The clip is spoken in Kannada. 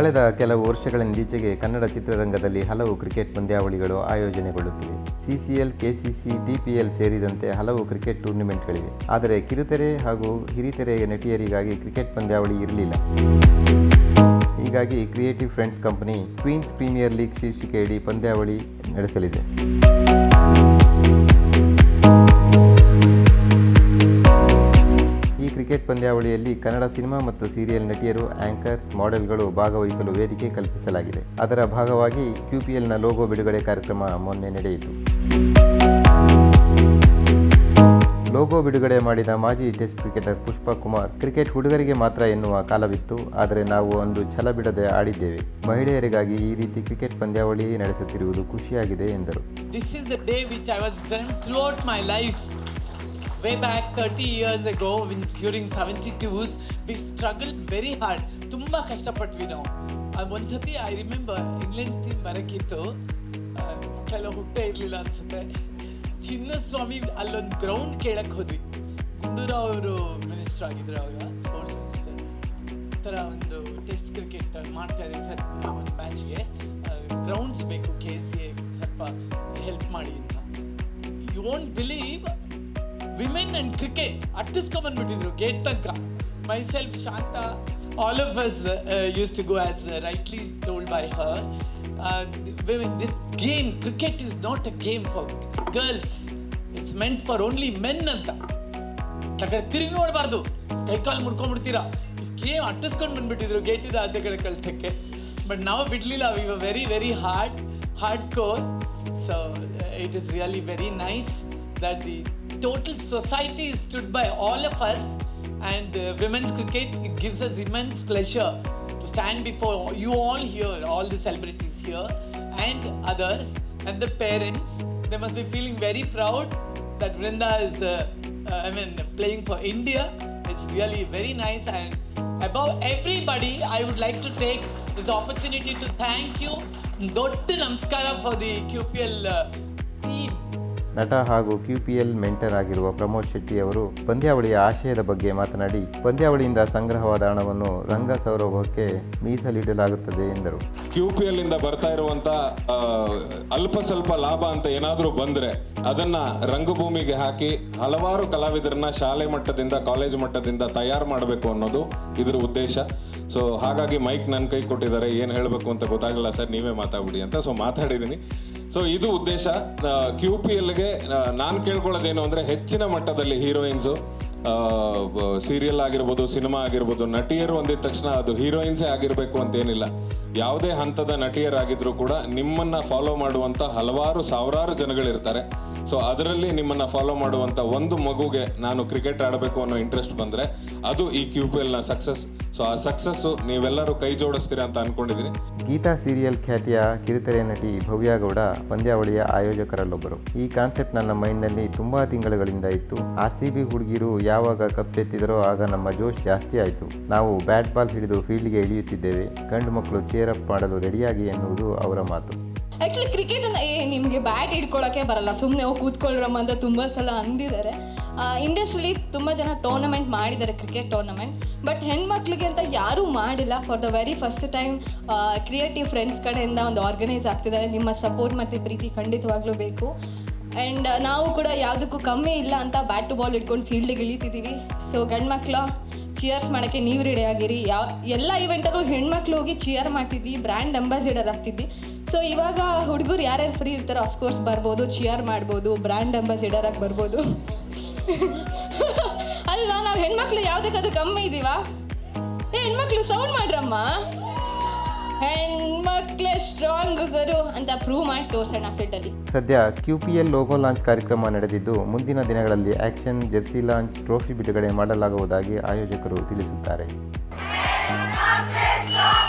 ಕಳೆದ ಕೆಲವು ವರ್ಷಗಳಿಂದೀಚೆಗೆ ಕನ್ನಡ ಚಿತ್ರರಂಗದಲ್ಲಿ ಹಲವು ಕ್ರಿಕೆಟ್ ಪಂದ್ಯಾವಳಿಗಳು ಆಯೋಜನೆಗೊಳ್ಳುತ್ತಿವೆ. ಸಿಸಿಎಲ್, ಕೆಸಿಸಿ, ಡಿಪಿಎಲ್ ಸೇರಿದಂತೆ ಹಲವು ಕ್ರಿಕೆಟ್ ಟೂರ್ನಿಮೆಂಟ್ಗಳಿವೆ. ಆದರೆ ಕಿರುತೆರೆ ಹಾಗೂ ಹಿರಿತೆರೆಯ ನಟಿಯರಿಗಾಗಿ ಕ್ರಿಕೆಟ್ ಪಂದ್ಯಾವಳಿ ಇರಲಿಲ್ಲ. ಹೀಗಾಗಿ creative friends company queens premier league ಶೀರ್ಷಿಕೆಯಡಿ ಪಂದ್ಯಾವಳಿ ನಡೆಸಲಿದೆ. ಪಂದ್ಯಾವಳಿಯಲ್ಲಿ ಕನ್ನಡ ಸಿನಿಮಾ ಮತ್ತು ಸೀರಿಯಲ್ ನಟಿಯರು, ಆಂಕರ್ಸ್, ಮಾಡೆಲ್ಗಳು ಭಾಗವಹಿಸಲು ವೇದಿಕೆ ಕಲ್ಪಿಸಲಾಗಿದೆ. ಅದರ ಭಾಗವಾಗಿ ಕ್ಯೂಪಿಎಲ್ನ ಲೋಗೋ ಬಿಡುಗಡೆ ಕಾರ್ಯಕ್ರಮ ಮೊನ್ನೆ ನಡೆಯಿತು. ಲೋಗೋ ಬಿಡುಗಡೆ ಮಾಡಿದ ಮಾಜಿ test cricketer Pushpa Kumar, cricket ಹುಡುಗರಿಗೆ ಮಾತ್ರ ಎನ್ನುವ ಕಾಲವಿತ್ತು, ಆದರೆ ನಾವು ಒಂದು ಛಲ ಬಿಡದೆ ಆಡಿದ್ದೇವೆ. ಮಹಿಳೆಯರಿಗಾಗಿ ಈ ರೀತಿ ಕ್ರಿಕೆಟ್ ಪಂದ್ಯಾವಳಿ ನಡೆಸುತ್ತಿರುವುದು ಖುಷಿಯಾಗಿದೆ ಎಂದರು. Is the day which I was dreamt throughout my life. Way back 30 years ago, when, during 72s, we struggled very hard. ತುಂಬ ಕಷ್ಟಪಟ್ವಿ ನಾವು. ಒಂದು ಒಂದ್ಸತಿ ಐ ರಿಮೆಂಬರ್ ಇಂಗ್ಲೆಂಡ್ ಟೀಮ್ ಬರೋಕ್ಕಿತ್ತು ಮಕ್ಕಳೆಲ್ಲ ಹುಟ್ಟೇ ಇರಲಿಲ್ಲ ಅನ್ಸುತ್ತೆ. ಚಿನ್ನಸ್ವಾಮಿ ಅಲ್ಲೊಂದು ಗ್ರೌಂಡ್ ಕೇಳಕ್ಕೆ ಹೋದ್ವಿ. ಗುಂಡೂರಾವ್ ಅವರು ಮಿನಿಸ್ಟರ್ ಆಗಿದ್ರು ಅವಾಗ ಸ್ಪೋರ್ಟ್ಸ್ ಮಿನಿಸ್ಟರ್ ಥರ ಒಂದು ಟೆಸ್ಟ್ ಕ್ರಿಕೆಟ್ ಮಾಡ್ತಾ ಇದ್ದೀವಿ ಸರ್ ಒಂದು ಮ್ಯಾಚ್ಗೆ ಗ್ರೌಂಡ್ಸ್ ಬೇಕು ಕೆ ಸಿ ಎ ಸ್ವಲ್ಪ ಹೆಲ್ಪ್ ಮಾಡಿ ಅಂತ. You won't believe women and cricket ಅಟ್ಟಿಸ್ಕೊಂಬಂದ್ಬಿಟ್ಟಿದ್ರು gate ತನಕ myself Shantha all of us used to go as rightly told by her women this game cricket is not a game for girls it's meant for only men ಅಂತ. ತಗಡೆ ತಿರುಗಿ ನೋಡಬಾರ್ದು. ಕೈಕಾಲು ಮುಡ್ಕೊಂಡ್ಬಿಡ್ತೀರಾ ಗೇಮ್ ಅಟ್ಟಿಸ್ಕೊಂಡು ಬಂದ್ಬಿಟ್ಟಿದ್ರು ಗೇಟಿದ ಆಚೆ ಕಡೆ ಕಳ್ಸಕ್ಕೆ. ಬಟ್ ನಾವು ಬಿಡಲಿಲ್ಲ we were very very hard hard core so it is really very nice that the total society is stood by all of us and uh, women's cricket it gives us immense pleasure to stand before you all here all the celebrities here and others and the parents. They must be feeling very proud that Vrinda is uh, uh, I mean playing for India. It's really very nice and above everybody I would like to take this opportunity to thank you. Dottu Namskara for the QPL uh, team. ನಟ ಹಾಗೂ ಕ್ಯೂಪಿಎಲ್ ಮೆಂಟರ್ ಆಗಿರುವ ಪ್ರಮೋದ್ ಶೆಟ್ಟಿ ಅವರು ಪಂದ್ಯಾವಳಿಯ ಆಶಯದ ಬಗ್ಗೆ ಮಾತನಾಡಿ, ಪಂದ್ಯಾವಳಿಯಿಂದ ಸಂಗ್ರಹವಾದ ಹಣವನ್ನು ರಂಗ ಸೌರಭಕ್ಕೆ ಮೀಸಲಿಡಲಾಗುತ್ತದೆ ಎಂದರು. ಕ್ಯೂಪಿಎಲ್ ಇಂದ ಬರ್ತಾ ಇರುವಂತ ಅಲ್ಪ ಸ್ವಲ್ಪ ಲಾಭ ಅಂತ ಏನಾದರೂ ಬಂದ್ರೆ ಅದನ್ನ ರಂಗಭೂಮಿಗೆ ಹಾಕಿ ಹಲವಾರು ಕಲಾವಿದರನ್ನ ಶಾಲೆ ಮಟ್ಟದಿಂದ, ಕಾಲೇಜ್ ಮಟ್ಟದಿಂದ ತಯಾರು ಮಾಡಬೇಕು ಅನ್ನೋದು ಇದರ ಉದ್ದೇಶ. ಸೊ ಹಾಗಾಗಿ ಮೈಕ್ ನನ್ನ ಕೈ ಕೊಟ್ಟಿದ್ದಾರೆ, ಏನು ಹೇಳಬೇಕು ಅಂತ ಗೊತ್ತಾಗಲ್ಲ ಸರ್, ನೀವೇ ಮಾತಾಡ್ಬಿಡಿ ಅಂತ. ಸೊ ಮಾತಾಡಿದ್ದೀನಿ ಸೊ ಇದು ಉದ್ದೇಶ. ಕ್ಯೂ ಪಿ ಎಲ್ಗೆ ನಾನು ಕೇಳ್ಕೊಳ್ಳೋದೇನು ಅಂದರೆ ಹೆಚ್ಚಿನ ಮಟ್ಟದಲ್ಲಿ ಹೀರೋಯಿನ್ಸು ಸೀರಿಯಲ್ ಆಗಿರ್ಬೋದು ಸಿನಿಮಾ ಆಗಿರ್ಬೋದು, ನಟಿಯರು ಅಂದಿದ ತಕ್ಷಣ ಅದು ಹೀರೋಯಿನ್ಸೇ ಆಗಿರಬೇಕು ಅಂತ ಏನಿಲ್ಲ. ಯಾವುದೇ ಹಂತದ ನಟಿಯರಾಗಿದ್ರು ಕೂಡ ನಿಮ್ಮನ್ನ ಫಾಲೋ ಮಾಡುವಂತ ಹಲವಾರು ಸಾವಿರಾರು ಜನಗಳಿರ್ತಾರೆ. ಸೊ ಅದರಲ್ಲಿ ನಿಮ್ಮನ್ನ ಫಾಲೋ ಮಾಡುವಂತ ಒಂದು ಮಗುಗೆ ನಾನು ಕ್ರಿಕೆಟ್ ಆಡಬೇಕು ಅನ್ನೋ ಇಂಟ್ರೆಸ್ಟ್ ಬಂದ್ರೆ ಅದು ಈ ಕ್ಯೂ ಪಿ ಎಲ್ನ ಸಕ್ಸಸ್ ಸೊ ಆ ಸಕ್ಸಸ್ ನೀವೆಲ್ಲರೂ ಕೈ ಜೋಡಿಸ್ತೀರಾ ಅಂತ ಅನ್ಕೊಂಡಿದ್ದೀನಿ ಗೀತಾ ಸೀರಿಯಲ್ ಖ್ಯಾತಿಯ ಕಿರುತೆರೆ ನಟಿ ಭವ್ಯಾಗೌಡ ಪಂದ್ಯಾವಳಿಯ ಆಯೋಜಕರಲ್ಲೊಬ್ಬರು. ಈ ಕಾನ್ಸೆಪ್ಟ್ ನನ್ನ ಮೈಂಡ್ನಲ್ಲಿ ತುಂಬಾ ತಿಂಗಳುಗಳಿಂದ ಇತ್ತು. ಆರ್ ಸಿ ಬಿ ಹುಡುಗಿರು ಯಾವಾಗ ಕಪ್ ಎತ್ತಿದರೋ ಆಗ ನಮ್ಮ ಜೋಶ್ ಜಾಸ್ತಿ ಆಯಿತು. ನಾವು ಬ್ಯಾಟ್ ಬಾಲ್ ಹಿಡಿದು ಫೀಲ್ಡ್ಗೆ ಇಳಿಯುತ್ತಿದ್ದೇವೆ. ಗಂಡು ಮಕ್ಕಳು ಚೇರ್ ಅಪ್ ಮಾಡಲು ರೆಡಿಯಾಗಿ ಎನ್ನುವುದು ಅವರ ಮಾತು. ಆ್ಯಕ್ಚುಲಿ ಕ್ರಿಕೆಟ್ ಏ, ನಿಮಗೆ ಬ್ಯಾಟ್ ಹಿಡ್ಕೊಳಕ್ಕೆ ಬರಲ್ಲ. ಸುಮ್ಮನೆ ಹೋಗಿ ಕೂತ್ಕೊಳ್ಳ್ರಮ್ಮ ಅಂತ ತುಂಬ ಸಲ ಅಂದಿದ್ದಾರೆ. ಇಂಡಸ್ಟ್ರಿಲಿ ತುಂಬ ಜನ ಟೂರ್ನಮೆಂಟ್ ಮಾಡಿದ್ದಾರೆ ಕ್ರಿಕೆಟ್ ಟೂರ್ನಮೆಂಟ್ ಬಟ್ ಹೆಣ್ಮಕ್ಳಿಗೆ ಅಂತ ಯಾರೂ ಮಾಡಿಲ್ಲ. For the very first time creative friends ಕಡೆಯಿಂದ ಒಂದು ಆರ್ಗನೈಸ್ ಆಗ್ತಿದ್ದಾರೆ. ನಿಮ್ಮ ಸಪೋರ್ಟ್ ಮತ್ತು ಪ್ರೀತಿ ಖಂಡಿತವಾಗ್ಲೂ ಬೇಕು. ಆ್ಯಂಡ್ ನಾವು ಕೂಡ ಯಾವುದಕ್ಕೂ ಕಮ್ಮಿ ಇಲ್ಲ ಅಂತ ಬ್ಯಾಟ್ ಬಾಲ್ ಇಟ್ಕೊಂಡು ಫೀಲ್ಡಿಗೆ ಇಳಿತಿದ್ದೀವಿ ಸೊ ಗಂಡ್ಮಕ್ಳ ಚಿಯರ್ಸ್ ಮಾಡೋಕ್ಕೆ ನೀವು ರೆಡಿ ಆಗಿರಿ. ಯಾವ ಎಲ್ಲ ಇವೆಂಟಲ್ಲೂ ಹೆಣ್ಮಕ್ಳು ಹೋಗಿ ಚಿಯರ್ ಮಾಡ್ತಿದ್ವಿ ಬ್ರ್ಯಾಂಡ್ ಅಂಬಾಸಿಡರ್ ಆಗ್ತಿದ್ವಿ. ಸೊ ಇವಾಗ ಹುಡುಗರು ಯಾರ್ಯಾರು ಫ್ರೀ ಇರ್ತಾರೋ ಅಫ್ಕೋರ್ಸ್ ಬರ್ಬೋದು ಚಿಯರ್ ಮಾಡ್ಬೋದು ಬ್ರ್ಯಾಂಡ್ ಅಂಬಾಸಿಡರ್ ಆಗಿ ಬರ್ಬೋದು. ಅಲ್ವಾ? ನಾವು ಹೆಣ್ಮಕ್ಳು ಯಾವುದಕ್ಕಾದ್ರೂ ಕಮ್ಮಿ ಇದ್ದೀವಾ ಏ, ಹೆಣ್ಮಕ್ಳು ಸೌಂಡ್ ಮಾಡ್ರಮ್ಮ. ಹೆಣ್ಮಕ್ಳೇ ಸ್ಟ್ರಾಂಗ್ ಗರು ಅಂತ ಪ್ರೂವ್ ಮಾಡಿ ತೋರ್ಸೋಣ ಫೀಲ್ಡಲ್ಲಿ ಸದ್ಯ ಕ್ಯೂಪಿಎಲ್ ಲೋಗೋ ಲಾಂಚ್ ಕಾರ್ಯಕ್ರಮ ನಡೆದಿದ್ದು ಮುಂದಿನ ದಿನಗಳಲ್ಲಿ ಆಕ್ಷನ್ ಜೆರ್ಸಿ ಲಾಂಚ್ ಟ್ರೋಫಿ ಬಿಡುಗಡೆ ಮಾಡಲಾಗುವುದಾಗಿ ಆಯೋಜಕರು ತಿಳಿಸುತ್ತಾರೆ Stop